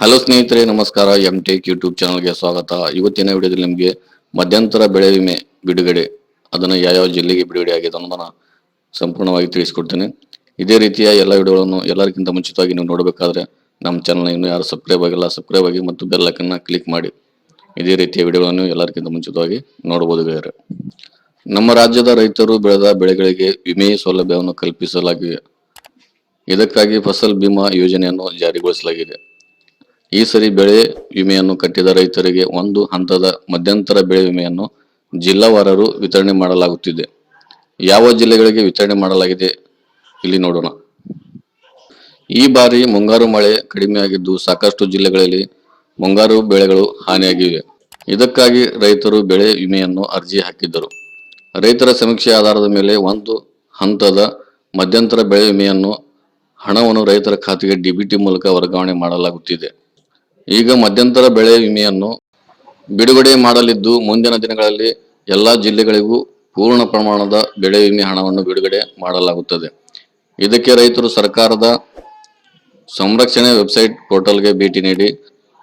Hello ಸ್ನೇಹಿತರೆ, ನಮಸ್ಕಾರ. M tech YouTube ಚಾನಲ್ಗೆ ಸ್ವಾಗತ. ಇವತ್ತಿನ ವಿಡಿಯೋದಲ್ಲಿ ನಿಮಗೆ ಮಧ್ಯಂತರ ಬೆಳೆ ವಿಮೆ ಬಿಡುಗಡೆ, ಅದನ್ನು ಯಾವ್ಯಾವ ಜಿಲ್ಲೆಗೆ ಬಿಡುಗಡೆ ಆಗಿದೆ ಅನ್ನೋದನ್ನ ಸಂಪೂರ್ಣವಾಗಿ ತಿಳಿಸ್ಕೊಡ್ತೇನೆ. ಇದೇ ರೀತಿಯ ಎಲ್ಲ ವಿಡಿಯೋಗಳನ್ನು ಎಲ್ಲರಿಗಿಂತ ಮುಂಚಿತವಾಗಿ ನೀವು ನೋಡಬೇಕಾದ್ರೆ ನಮ್ಮ ಚಾನಲ್ನ ಇನ್ನೂ ಯಾರು ಸಬ್ಸ್ಕ್ರೈಬ್ ಆಗಿಲ್ಲ ಸಬ್ಸ್ಕ್ರೈಬ್ ಆಗಿ ಮತ್ತು ಬೆಲ್ಲಕನ್ನು ಕ್ಲಿಕ್ ಮಾಡಿ. ಇದೇ ರೀತಿಯ ವಿಡಿಯೋಗಳನ್ನು ಎಲ್ಲರಿಗಿಂತ ಮುಂಚಿತವಾಗಿ ನೋಡಬಹುದು ಗೆಳೆಯರೆ ನಮ್ಮ ರಾಜ್ಯದ ರೈತರು ಬೆಳೆದ ಬೆಳೆಗಳಿಗೆ ವಿಮೆ ಸೌಲಭ್ಯವನ್ನು ಕಲ್ಪಿಸಲಾಗಿದೆ. ಇದಕ್ಕಾಗಿ ಫಸಲ್ ಬಿಮಾ ಯೋಜನೆಯನ್ನು ಜಾರಿಗೊಳಿಸಲಾಗಿದೆ. ಈ ಸರಿ ಬೆಳೆ ವಿಮೆಯನ್ನು ಕಟ್ಟಿದ ರೈತರಿಗೆ ಒಂದು ಹಂತದ ಮಧ್ಯಂತರ ಬೆಳೆ ವಿಮೆಯನ್ನು ಜಿಲ್ಲಾವಾರರು ವಿತರಣೆ ಮಾಡಲಾಗುತ್ತಿದೆ. ಯಾವ ಜಿಲ್ಲೆಗಳಿಗೆ ವಿತರಣೆ ಮಾಡಲಾಗಿದೆ ಇಲ್ಲಿ ನೋಡೋಣ. ಈ ಬಾರಿ ಮುಂಗಾರು ಮಳೆ ಕಡಿಮೆಯಾಗಿದ್ದು ಸಾಕಷ್ಟು ಜಿಲ್ಲೆಗಳಲ್ಲಿ ಮುಂಗಾರು ಬೆಳೆಗಳು ಹಾನಿಯಾಗಿವೆ. ಇದಕ್ಕಾಗಿ ರೈತರು ಬೆಳೆ ವಿಮೆಯನ್ನು ಅರ್ಜಿ ಹಾಕಿದ್ದರು. ರೈತರ ಸಮೀಕ್ಷೆ ಆಧಾರದ ಮೇಲೆ ಒಂದು ಹಂತದ ಮಧ್ಯಂತರ ಬೆಳೆ ವಿಮೆಯನ್ನು ಹಣವನ್ನು ರೈತರ ಖಾತೆಗೆ ಡಿಬಿಟಿ ಮೂಲಕ ವರ್ಗಾವಣೆ ಮಾಡಲಾಗುತ್ತಿದೆ. ಈಗ ಮಧ್ಯಂತರ ಬೆಳೆ ವಿಮೆಯನ್ನು ಬಿಡುಗಡೆ ಮಾಡಲಿದ್ದು ಮುಂದಿನ ದಿನಗಳಲ್ಲಿ ಎಲ್ಲಾ ಜಿಲ್ಲೆಗಳಿಗೂ ಪೂರ್ಣ ಪ್ರಮಾಣದ ಬೆಳೆ ವಿಮೆ ಹಣವನ್ನು ಬಿಡುಗಡೆ ಮಾಡಲಾಗುತ್ತದೆ. ಇದಕ್ಕೆ ರೈತರು ಸರ್ಕಾರದ ಸಂರಕ್ಷಣೆ ವೆಬ್ಸೈಟ್ ಪೋರ್ಟಲ್ಗೆ ಭೇಟಿ ನೀಡಿ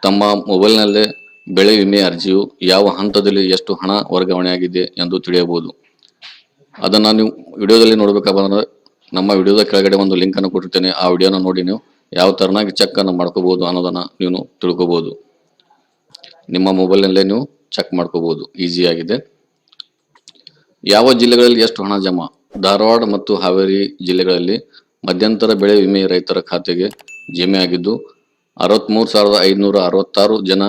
ತಮ್ಮ ಮೊಬೈಲ್ನಲ್ಲೇ ಬೆಳೆ ವಿಮೆ ಅರ್ಜಿಯು ಯಾವ ಹಂತದಲ್ಲಿ ಎಷ್ಟು ಹಣ ವರ್ಗಾವಣೆಯಾಗಿದೆ ಎಂದು ತಿಳಿಯಬಹುದು. ಅದನ್ನು ನೀವು ವಿಡಿಯೋದಲ್ಲಿ ನೋಡಬೇಕಾದ್ರೆ ನಮ್ಮ ವಿಡಿಯೋದ ಕೆಳಗಡೆ ಒಂದು ಲಿಂಕನ್ನು ಕೊಟ್ಟಿರ್ತೇನೆ. ಆ ವಿಡಿಯೋನ ನೋಡಿ ನೀವು ಯಾವ ತರನಾಗಿ ಚೆಕ್ ಮಾಡ್ಕೋಬೋದು ಅನ್ನೋದನ್ನು ನೀವು ತಿಳ್ಕೊಬೋದು. ನಿಮ್ಮ ಮೊಬೈಲ್ನಲ್ಲೇ ನೀವು ಚೆಕ್ ಮಾಡ್ಕೋಬೋದು. ಈಸಿಯಾಗಿದೆ ಯಾವ ಜಿಲ್ಲೆಗಳಲ್ಲಿ ಎಷ್ಟು ಹಣ ಜಮಾ? ಧಾರವಾಡ ಮತ್ತು ಹಾವೇರಿ ಜಿಲ್ಲೆಗಳಲ್ಲಿ ಮಧ್ಯಂತರ ಬೆಳೆ ವಿಮೆ ರೈತರ ಖಾತೆಗೆ ಜಮೆ ಆಗಿದ್ದು, ಅರವತ್ಮೂರು ಸಾವಿರದ ಐದುನೂರ ಅರವತ್ತಾರು ಜನ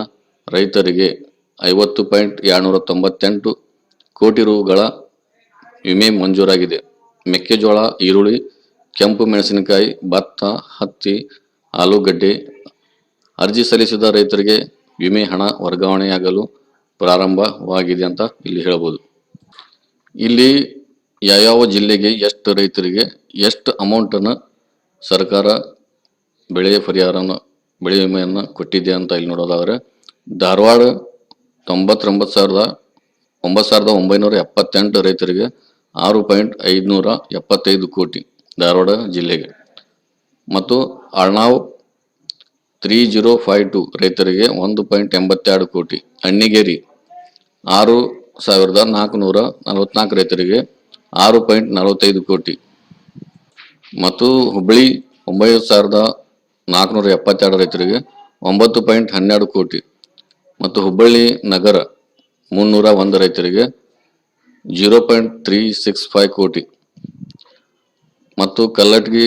ರೈತರಿಗೆ ಐವತ್ತು ಪಾಯಿಂಟ್ ಎರಡುನೂರ ತೊಂಬತ್ತೆಂಟು ಕೋಟಿ ರುಗಳ ವಿಮೆ ಮಂಜೂರಾಗಿದೆ. ಮೆಕ್ಕೆಜೋಳ, ಈರುಳ್ಳಿ ಕೆಂಪು ಮೆಣಸಿನಕಾಯಿ, ಭತ್ತ, ಹತ್ತಿ, ಆಲೂಗಡ್ಡೆ. ಅರ್ಜಿ ಸಲ್ಲಿಸಿದ ರೈತರಿಗೆ ವಿಮೆ ಹಣ ವರ್ಗಾವಣೆಯಾಗಲು ಪ್ರಾರಂಭವಾಗಿದೆ ಅಂತ ಇಲ್ಲಿ ಹೇಳ್ಬೋದು. ಇಲ್ಲಿ ಯಾವ್ಯಾವ ಜಿಲ್ಲೆಗೆ ಎಷ್ಟು ರೈತರಿಗೆ ಎಷ್ಟು ಅಮೌಂಟನ್ನು ಸರ್ಕಾರ ಬೆಳೆ ಪರಿಹಾರನ, ಬೆಳೆ ವಿಮೆಯನ್ನು ಕೊಟ್ಟಿದೆ ಅಂತ ಇಲ್ಲಿ ನೋಡೋದಾದ್ರೆ, ಧಾರವಾಡ ತೊಂಬತ್ತೊಂಬತ್ತು ಸಾವಿರದ ಒಂಬತ್ತು ಸಾವಿರದ ಒಂಬೈನೂರ ಎಪ್ಪತ್ತೆಂಟು ರೈತರಿಗೆ ಆರು ಪಾಯಿಂಟ್ ಐದುನೂರ ಎಪ್ಪತ್ತೈದು ಕೋಟಿ. ಧಾರವಾಡ ಜಿಲ್ಲೆಗೆ. ಮತ್ತು ಅರ್ಣಾವ್ ತ್ರೀ ಜೀರೋ ಫೈವ್ ಟು ರೈತರಿಗೆ ಒಂದು ಪಾಯಿಂಟ್ ಎಂಬತ್ತೆರಡು ಕೋಟಿ. ಅಣ್ಣಿಗೇರಿ ಆರು ಸಾವಿರದ ನಾಲ್ಕುನೂರ ನಲವತ್ನಾಲ್ಕು ರೈತರಿಗೆ ಆರು ಪಾಯಿಂಟ್ ನಲವತ್ತೈದು ಕೋಟಿ. ಮತ್ತು ಹುಬ್ಬಳ್ಳಿ ಒಂಬೈವತ್ತು ಸಾವಿರದ ನಾಲ್ಕುನೂರ ಎಪ್ಪತ್ತೆರಡು ರೈತರಿಗೆ ಒಂಬತ್ತು ಪಾಯಿಂಟ್ ಹನ್ನೆರಡು ಕೋಟಿ. ಮತ್ತು ಹುಬ್ಬಳ್ಳಿ ನಗರ ಮುನ್ನೂರ ಒಂದು ರೈತರಿಗೆ zero point three six five crore. ಮತ್ತು ಕಲ್ಲಟಗಿ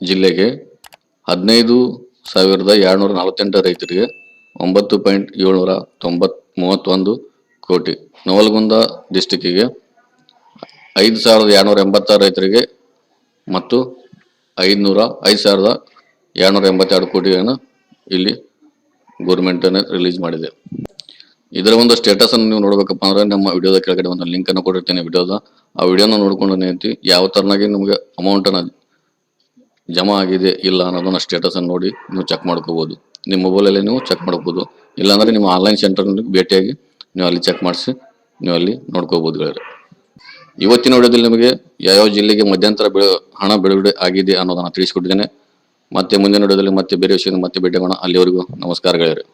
ಜಿಲ್ಲೆಗೆ ಹದಿನೈದು ಸಾವಿರದ ಎರಡ್ನೂರ ನಲವತ್ತೆಂಟು ರೈತರಿಗೆ ಒಂಬತ್ತು ಪಾಯಿಂಟ್ ಏಳ್ನೂರ ತೊಂಬತ್ ಮೂವತ್ತೊಂದು ಕೋಟಿ. ನವಲಗುಂದ ಡಿಸ್ಟಿಕ್ಕಿಗೆ ಐದು ಸಾವಿರದ ಎರಡುನೂರ ಎಂಬತ್ತಾರು ರೈತರಿಗೆ ಮತ್ತು ಐದುನೂರ ಐದು ಸಾವಿರದ ಎರಡುನೂರ ಎಂಬತ್ತೆರಡು ಕೋಟಿಯನ್ನು ಇಲ್ಲಿ ಗೌರ್ಮೆಂಟನ್ನು ರಿಲೀಸ್ ಮಾಡಿದೆ. ಇದರ ಒಂದು ಸ್ಟೇಟಸ್ ಅನ್ನು ನೀವು ನೋಡ್ಬೇಕಪ್ಪ ಅಂದ್ರೆ ನಮ್ಮ ವಿಡಿಯೋದ ಕೆಳಗಡೆ ಒಂದು ಲಿಂಕ್ ಅನ್ನು ಕೊಟ್ಟಿರ್ತೀನಿ ವಿಡಿಯೋದ ಆ ವಿಡಿಯೋನ ನೋಡ್ಕೊಂಡು ಏನೈತಿ ಯಾವ ತರನಾಗಿ ನಿಮಗೆ ಅಮೌಂಟ್ ಅನ್ನ ಜಮಾ ಆಗಿದೆ, ಇಲ್ಲ ಅನ್ನೋದನ್ನ ಸ್ಟೇಟಸ್ ಅನ್ನು ನೋಡಿ ನೀವು ಚೆಕ್ ಮಾಡ್ಕೋಬಹುದು ನಿಮ್ಮ ಮೊಬೈಲಲ್ಲಿ ನೀವು ಚೆಕ್ ಮಾಡ್ಕೋಬಹುದು ಇಲ್ಲಾಂದ್ರೆ ನಿಮ್ಮ ಆನ್ಲೈನ್ ಸೆಂಟರ್ ಭೇಟಿಯಾಗಿ ನೀವು ಅಲ್ಲಿ ಚೆಕ್ ಮಾಡಿಸಿ ನೀವು ಅಲ್ಲಿ ನೋಡ್ಕೋಬಹುದು ಗೆಳೆಯರೆ. ಇವತ್ತಿನ ವಿಡಿಯೋದಲ್ಲಿ ನಿಮಗೆ ಯಾವ್ಯಾವ ಜಿಲ್ಲೆಗೆ ಮಧ್ಯಂತರ ಹಣ ಬಿಡುಗಡೆ ಆಗಿದೆ ಅನ್ನೋದನ್ನ ತಿಳಿಸ್ಕೊಟ್ಟಿದ್ದೇನೆ. ಮತ್ತೆ ಮುಂದಿನ ವಿಡಿಯೋದಲ್ಲಿ ಮತ್ತೆ ಬೇರೆ ವಿಷಯದ ಮತ್ತೆ ಭೇಟಿಯಾಗೋಣ ಅಲ್ಲಿವರೆಗೂ ನಮಸ್ಕಾರಗಳು